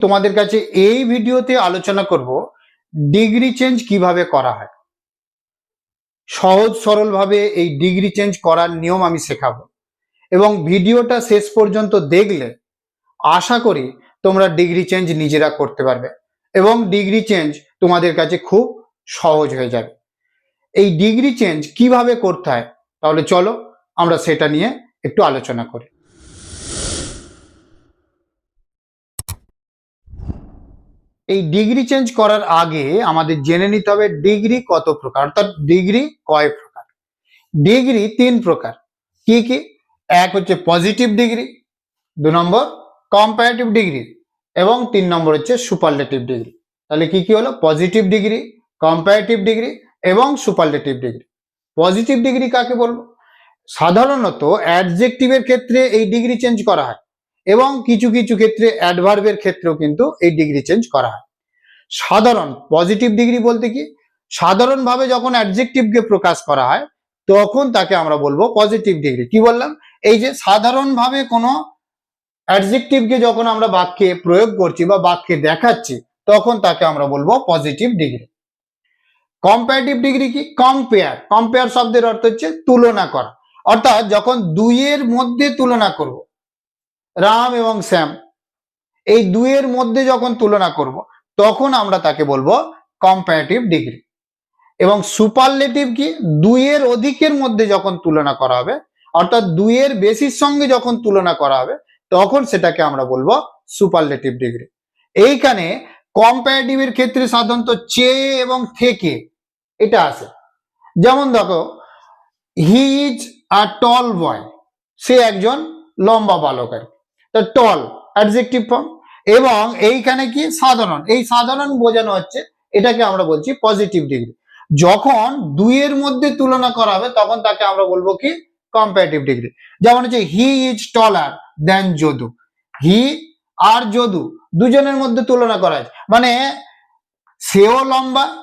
তোমাদের কাছে এই ভিডিওতে আলোচনা করব ডিগ্রি চেঞ্জ কীভাবে করা হয়। সহজ সরলভাবে এই ডিগ্রি চেঞ্জ করার নিয়ম আমি শেখাবো এবং ভিডিওটা শেষ পর্যন্ত দেখলে আশা করি তোমরা ডিগ্রি চেঞ্জ নিজেরা করতে পারবে এবং ডিগ্রি চেঞ্জ তোমাদের কাছে খুব সহজ হয়ে যাবে। এই ডিগ্রি চেঞ্জ কীভাবে করতে হয় তাহলে চলো আমরা সেটা নিয়ে একটু আলোচনা করি। এই ডিগ্রি চেঞ্জ করার আগে আমাদের জেনে নিতে হবে ডিগ্রি কত প্রকার? অর্থাৎ ডিগ্রি কয় প্রকার? ডিগ্রি তিন প্রকার। কি কি? এক হচ্ছে পজিটিভ ডিগ্রি দু নম্বর কম্পারেটিভ ডিগ্রি এবং তিন নম্বর হচ্ছে সুপারলেটিভ ডিগ্রি তাহলে কি কি হলো? পজিটিভ ডিগ্রি কম্পারেটিভ ডিগ্রি এবং সুপারলেটিভ ডিগ্রি পজিটিভ ডিগ্রি কাকে বলব? সাধারণত অ্যাডজেক্টিভের ক্ষেত্রে এই ডিগ্রি চেঞ্জ করা হয় এবং কিছু কিছু ক্ষেত্রে অ্যাডভার্বের ক্ষেত্রেও কিন্তু এই ডিগ্রি চেঞ্জ করা হয়। সাধারণ পজিটিভ ডিগ্রি বলতে কি? সাধারণভাবে যখন অ্যাডজেক্টিভকে প্রকাশ করা হয়, তখন তাকে আমরা বলব পজিটিভ ডিগ্রি কি বললাম? এই যে সাধারণভাবে কোনো অ্যাডজেক্টিভকে যখন আমরা বাক্যে প্রয়োগ করছি বা বাক্যে দেখাচ্ছি, তখন তাকে আমরা বলব পজিটিভ ডিগ্রি কম্পারেটিভ ডিগ্রি কি? কম্পেয়ার কম্পেয়ার শব্দের অর্থ হচ্ছে তুলনা করা। অর্থাৎ যখন দুইয়ের মধ্যে তুলনা করব, রাম এবং শ্যাম, এই দুইয়ের মধ্যে যখন তুলনা করব তখন আমরা তাকে বলব কম্পারেটিভ ডিগ্রি এবং সুপারলেটিভ কি? দুইয়ের অধিকের মধ্যে যখন তুলনা করা হবে, অর্থাৎ দুইয়ের বেশির সঙ্গে যখন তুলনা করা হবে, তখন সেটাকে আমরা বলব সুপারলেটিভ ডিগ্রি এইখানে কম্পারেটিভের ক্ষেত্রে সাধারণত চেয়ে এবং থেকে এটা আছে। যেমন দেখো হি ইজ আ টল বয় সে একজন লম্বা বালক আর টল অ্যাডজেক্টিভ ফর্ম এবং এইখানে কি? সাধারণ। এই সাধারণ বোঝানো হচ্ছে, এটাকে আমরা বলছি পজিটিভ ডিগ্রি যখন দুইয়ের মধ্যে তুলনা করা হবে, তখন তাকে আমরা বলব কি? কম্পারেটিভ ডিগ্রি যেমন হচ্ছে he is taller than Jadu. He আর যদু দুজনের মধ্যে তুলনা করা হয়েছে। মানে সেও লম্বা,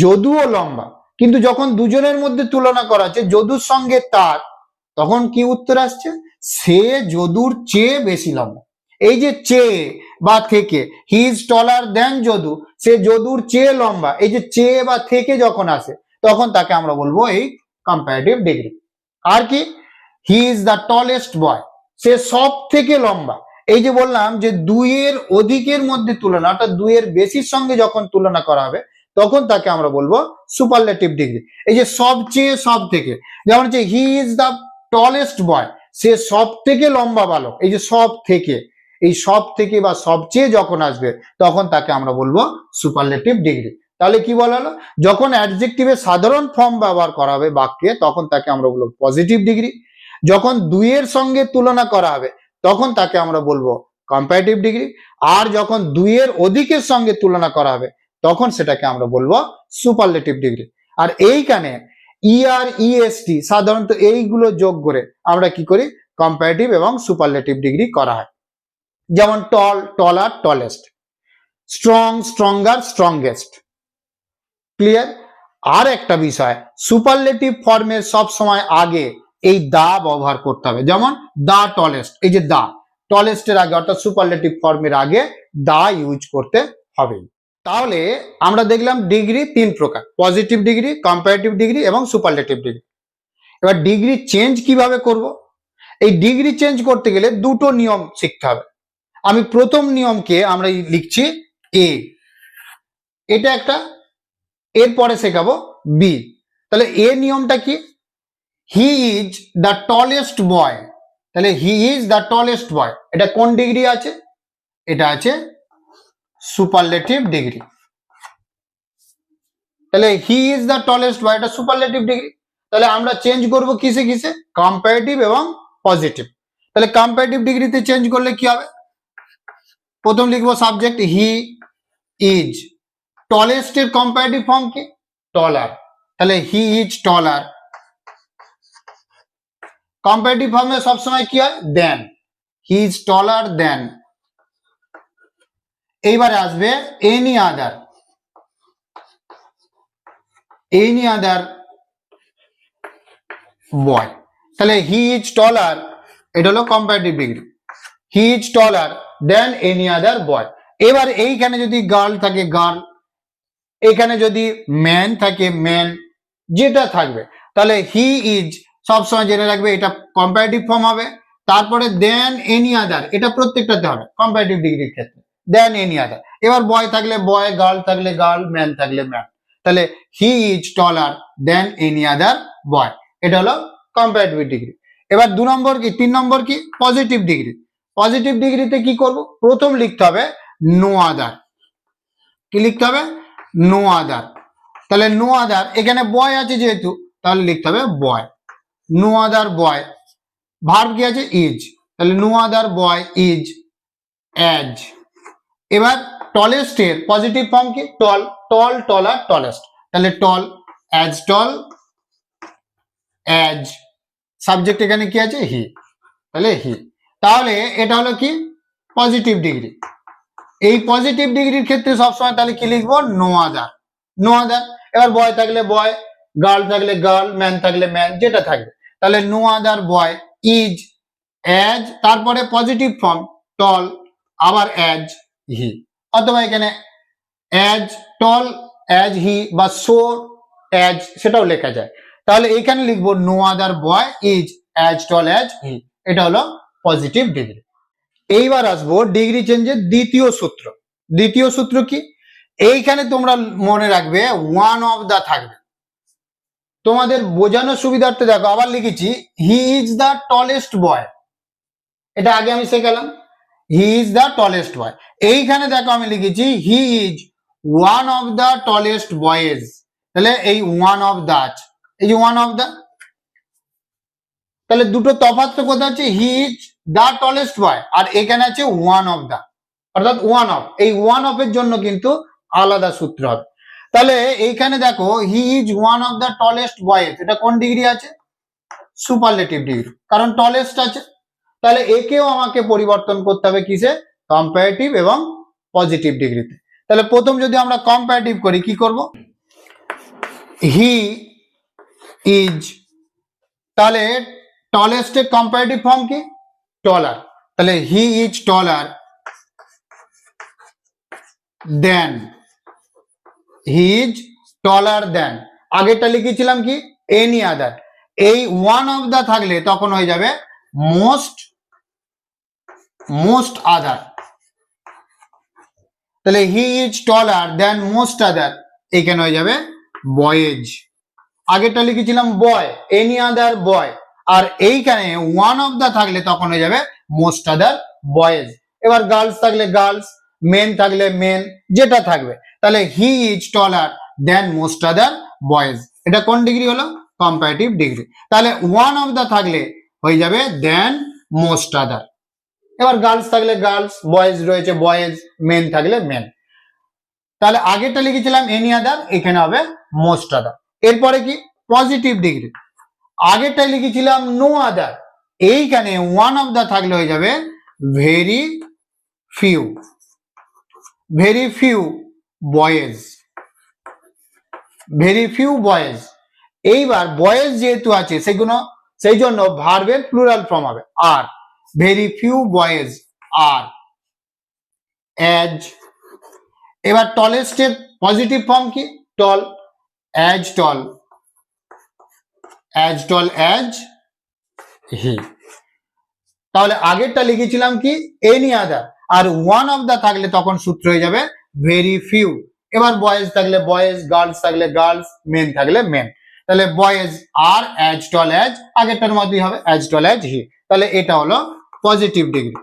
যদুও লম্বা। কিন্তু যখন দুজনের মধ্যে তুলনা করা হচ্ছে, যদুর সঙ্গে তার, তখন কি উত্তর আসছে? সে যদুর চেয়ে বেশি লম্বা। এই যে চেয়ে বা থেকে হি ইজ টলার দেন যদু, সে যদুর চেয়ে লম্বা, এই যে চেয়ে বা থেকে যখন আসে, তখন তাকে আমরা বলব এই কম্পারেটিভ ডিগ্রি আর কি? He is the tallest boy সে সব থেকে লম্বা। এই যে বললাম যে দুইয়ের অধিকের মধ্যে তুলনা, অর্থাৎ দুইয়ের বেশির সঙ্গে যখন তুলনা করা হবে, তখন তাকে আমরা বলব সুপারলেটিভ ডিগ্রি এই যে সবচেয়ে সব থেকে যেমন হচ্ছে he is the tallest boy সে সব থেকে লম্বা বালক, এই যে সব থেকে এই সব থেকে বা সবচেয়ে যখন আসবে, তখন তাকে আমরা বলব সুপারলেটিভ ডিগ্রি তাহলে কি বলা হলো? যখন অ্যাডজেক্টিভের সাধারণ ফর্ম ব্যবহার করা হবে বাক্যে, তখন তাকে আমরা বলব পজিটিভ ডিগ্রি যখন দুইয়ের সঙ্গে তুলনা করা হবে, তখন তাকে আমরা বলব কম্পারেটিভ ডিগ্রি আর যখন দুইয়ের অধিকের সঙ্গে তুলনা করা হবে, তখন সেটাকে আমরা বলব সুপারলেটিভ ডিগ্রি আর এইখানে ইআর ইএসটি সাধারণত এইগুলো যোগ করে আমরা কি করি? কম্পারেটিভ এবং সুপারলেটিভ ডিগ্রি করা হয়। যেমন tall taller tallest strong stronger strongest clear আর একটা বিষয় সুপারলেটিভ ফর্মের সব সময় আগে এই দা ব্যবহার করতে হবে। যেমন দা টলেস্ট এই যে দা টলেস্টের আগে অর্থাৎ সুপারলেটিভ ফর্মের আগে দা ইউজ করতে হবে। তাহলে আমরা দেখলাম ডিগ্রি তিন প্রকার পজিটিভ ডিগ্রি কম্পারেটিভ ডিগ্রি এবং সুপারলেটিভ ডিগ্রি এবার ডিগ্রি চেঞ্জ কীভাবে করব? এই ডিগ্রি চেঞ্জ করতে গেলে দুটো নিয়ম শিখতে হবে। আমি প্রথম নিয়মকে আমরা লিখছি এ এটা একটা, এরপরে শেখাবো বি তাহলে এ নিয়মটা কি? He is the tallest boy তাহলে he is the tallest boy এটা কোন ডিগ্রি আছে? এটা আছে সুপারলেটিভ ডিগ্রি তাহলে he is the tallest boy এটা সুপারলেটিভ ডিগ্রি তাহলে আমরা চেঞ্জ করব কিসে কিসে? কম্পারেটিভ এবং পজিটিভ তাহলে কম্পারেটিভ ডিগ্রিতে চেঞ্জ করলে কি হবে? প্রথম লিখব সাবজেক্ট হি ইজ টলেস্ট এর কম্পারেটিভ ফর্ম কি? টলার তাহলে হি ইজ টলার কম্পারেটিভ ফর্মে সবসময় কি হয়? দেন হি ইজ টলার দেন এইবারে আসবে এনি আদার এনি আদার বয় তাহলে হি ইজ টলার এটা হলো comparative degree he is taller than any other boy এবার এইখানে যদি গার্ল থাকে গার্ল এখানে যদি ম্যান থাকে ম্যান যেটা থাকবে। তাহলে হি ইজ সবসময় জেনে রাখবে, এটা কম্পারেটিভ ফর্ম হবে। তারপরে দেন এনি আদার এটা প্রত্যেকটাতে হবে কম্পারেটিভ ডিগ্রির ক্ষেত্রে। দেন এনি আদার এবার বয় থাকলে বয় গার্ল থাকলে গার্ল ম্যান থাকলে ম্যান তাহলে he is taller than any other বয় এটা হলো কম্পারেটিভ ডিগ্রি এবার দু নম্বর কি, তিন নম্বর কি পজিটিভ ডিগ্রি পজিটিভ ডিগ্রিতে কি করব? প্রথম লিখতে হবে নো আদার কি লিখতে হবে? নো আদার তাহলে নো আদার এখানে বয় আছে যেহেতু, তাহলে লিখতে হবে বয় নো আদার বয় ভার্ব কি আছে? ইজ তাহলে no other boy is as এবার টলেস্ট এর পজিটিভ ফর্ম কি? টল টল টলার টলেস্ট তাহলে tall as tall as subject এখানে কি আছে? হি তাহলে হি তাহলে এটা হলো কি? পজিটিভ ডিগ্রি এই পজিটিভ ডিগ্রির ক্ষেত্রে সবসময় তাহলে কি লিখব? নো আদার নো আদার এবার বয় থাকলে বয় গার্ল থাকলে গার্ল ম্যান থাকলে ম্যান যেটা থাকবে তাহলে no other boy is as তারপরে পজিটিভ ফর্ম টল আবার অ্যাজ হি অথবা এখানে অ্যাজ টল অ্যাজ হি বা সো অ্যাজ সেটাও লেখা যায়। তাহলে এখানে লিখব no other boy is as tall as he এটা হলো পজিটিভ ডিগ্রি এইবার আসব ডিগ্রি চেঞ্জের দ্বিতীয় সূত্র। দ্বিতীয় সূত্র কি? এইখানে তোমরা মনে রাখবে ওয়ান অফ দা থাকবে। তোমাদের বোঝানোর সুবিধার্থে দেখো, আবার লিখেছি he is the tallest boy এটা আগে আমি শেখালাম। He is the tallest boy এইখানে দেখো আমি লিখেছি he is one of the tallest boys তাহলে এই ওয়ান অফ দা আছে। এই যে ওয়ান অফ দা তাহলে দুটো তফাৎ কোথায় আছে? He is the tallest boy আর এখানে আছে ওয়ান অফ দা অর্থাৎ ওয়ান অফ এই ওয়ান অফ এর জন্য কিন্তু আলাদা সূত্র হবে। তাহলে এইখানে দেখো he is one of the tallest boys এটা কোন ডিগ্রি আছে? সুপারলেটিভ ডিগ্রি কারণ টলেস্ট আছে। তাহলে একেও আমাকে পরিবর্তন করতে হবে কিসে? কম্পারেটিভ এবং পজিটিভ ডিগ্রিতে তাহলে প্রথম যদি আমরা কম্পারেটিভ করি, কি করব? হি ইজ তাহলে টলেস্টের কম্পারেটিভ ফর্ম কি? টলার তাহলে he is taller then he is taller দেন আগেরটা লিখেছিলাম কি? এনি আদার এই ওয়ান অফ দা থাকলে তখন হয়ে যাবে মোস্ট মোস্ট আদার তাহলে he is taller than most আদার এখানে হয়ে যাবে বয়েজ আগেরটা লিখেছিলাম বয় এনি আদার বয় আর এইখানে ওয়ান অফ দা থাকলে তখন হয়ে যাবে মোস্ট আদার বয়েজ এবার গার্লস থাকলে গার্লস মেন থাকলে মেন যেটা থাকবে। তাহলে he is taller than most other boys এটা কোন ডিগ্রি হলো? কম্পারেটিভ ডিগ্রি তাহলে ওয়ান অফ দা থাকলে হয়ে যাবে দেন মোস্ট আদার এবার গার্লস থাকলে গার্লস বয়েজ রয়েছে বয়েজ মেন থাকলে মেন তাহলে আগেরটা লিখেছিলাম এনি আদার এখানে হবে মোস্ট আদার এরপরে কি? পজিটিভ ডিগ্রি আগেরটাই লিখেছিলাম নো আদার এইখানে ওয়ান অফ দা থাকলে হয়ে যাবে very few very few boys very few boys এইবার বয়েজ যেহেতু আছে, সেগুলো সেই জন্য ভার্বের প্লুরাল ফর্ম হবে। আর ভেরি ফিউ বয়েজ আর অ্যাজ এবার টলেস্টের পজিটিভ ফর্ম কি? Tall as tall as tall as he. তাহলে আগেরটা লিখেছিলাম কি? এনি আদার আর ওয়ান অফ দা থাকলে তখন সূত্র হয়ে যাবে ভেরি ফিউ এবার বয়েজ থাকলে বয়েজ গার্লস থাকলে গার্লস মেন থাকলে মেন তাহলে বয়েজ আর অ্যাজ টল অ্যাজ আগেরটার মতোই হবে অ্যাজ টল অ্যাজ হি তাহলে এটা হলো পজিটিভ ডিগ্রি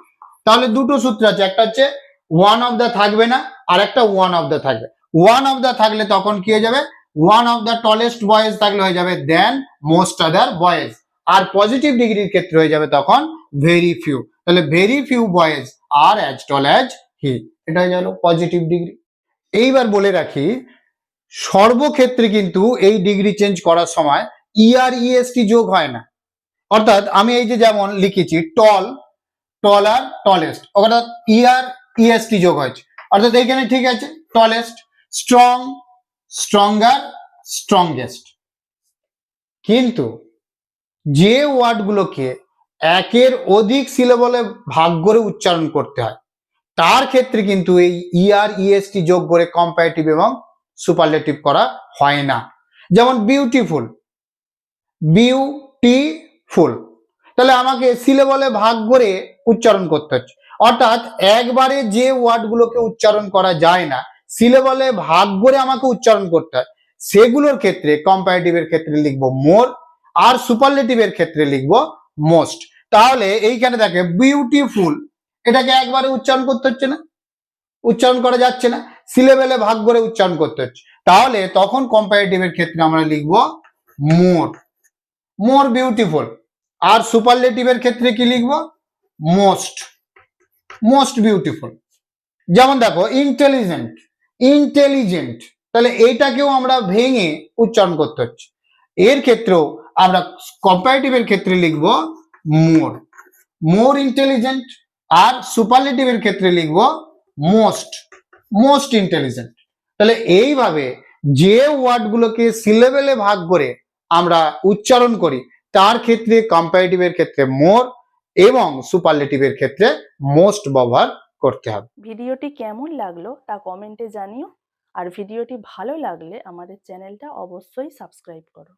তাহলে দুটো সূত্র আছে একটা হচ্ছে ওয়ান অফ দা থাকবে না আর একটা ওয়ান অফ দা থাকবে। ওয়ান অফ দা থাকলে তখন কি হয়ে যাবে? One of the tallest boys থাকলে হয়ে যাবে দেন মোস্ট আদার বয়েজ আর পজিটিভ ডিগ্রির ক্ষেত্রে হয়ে যাবে তখন ভেরি ফিউ তাহলে ভেরি ফিউ বয়েজ আর অ্যাজ টল অ্যাজ হি এটা হয়ে গেল পজিটিভ ডিগ্রি এইবার বলে রাখি, সর্বক্ষেত্রে কিন্তু এই ডিগ্রি চেঞ্জ করার সময় ইআর ইএসটি যোগ হয় না। অর্থাৎ আমি এই যে যেমন লিখেছি টল টল আর টলেস্ট অর্থাৎ ইআর ইএসটি যোগ হয়েছে। অর্থাৎ এইখানে ঠিক আছে টলেস্ট স্ট্রং স্ট্রঙ্গার স্ট্রংগেস্ট কিন্তু যে ওয়ার্ডগুলোকে একের অধিক সিলেবলে ভাগ করে উচ্চারণ করতে হয়, তার ক্ষেত্রে কিন্তু এই ইআর ইএসটি যোগ করে কম্পারেটিভ এবং সুপারলেটিভ করা হয় না। যেমন বিউটিফুল বিউটিফুল তাহলে আমাকে সিলেবলে ভাগ করে উচ্চারণ করতে হচ্ছে। অর্থাৎ একবারে যে ওয়ার্ডগুলোকে উচ্চারণ করা যায় না সিলেবলে ভাগ করে আমাকে উচ্চারণ করতে হয়। সেগুলোর ক্ষেত্রে কম্পারেটিভের ক্ষেত্রে লিখব মোর আর সুপারলেটিভের ক্ষেত্রে লিখব মোস্ট তাহলে এইখানে দেখে বিউটিফুল এটাকে একবারে উচ্চারণ করতে হচ্ছে না? উচ্চারণ করা যাচ্ছে না? সিলেবেলে ভাগ করে উচ্চারণ করতে হচ্ছে। তাহলে তখন কম্পারেটিভের ক্ষেত্রে আমরা লিখব মোর মোর বিউটিফুল আর সুপারলেটিভের ক্ষেত্রে কি লিখব? মোস্ট মোস্ট বিউটিফুল যেমন দেখো ইন্টেলিজেন্ট ইন্টেলিজেন্ট তাহলে এইটাকেও আমরা ভেঙে উচ্চারণ করতে হচ্ছে। এর ক্ষেত্রেও আমরা কম্পারেটিভের ক্ষেত্রে লিখব মোর মোর ইন্টেলিজেন্ট আর সুপারলেটিভের ক্ষেত্রে লিখব মোস্ট মোস্ট ইন্টেলিজেন্ট তাহলে এইভাবে যে ওয়ার্ডগুলোকে সিলেবেলে ভাগ করে আমরা উচ্চারণ করি, তার ক্ষেত্রে কম্পারেটিভের ক্ষেত্রে মোর এবং সুপারলেটিভের ক্ষেত্রে মোস্ট ব্যবহার করতে হবে। ভিডিওটি কেমন লাগল তা কমেন্টে জানিও। আর ভিডিওটি ভালো লাগলে আমাদের চ্যানেলটা অবশ্যই সাবস্ক্রাইব করো।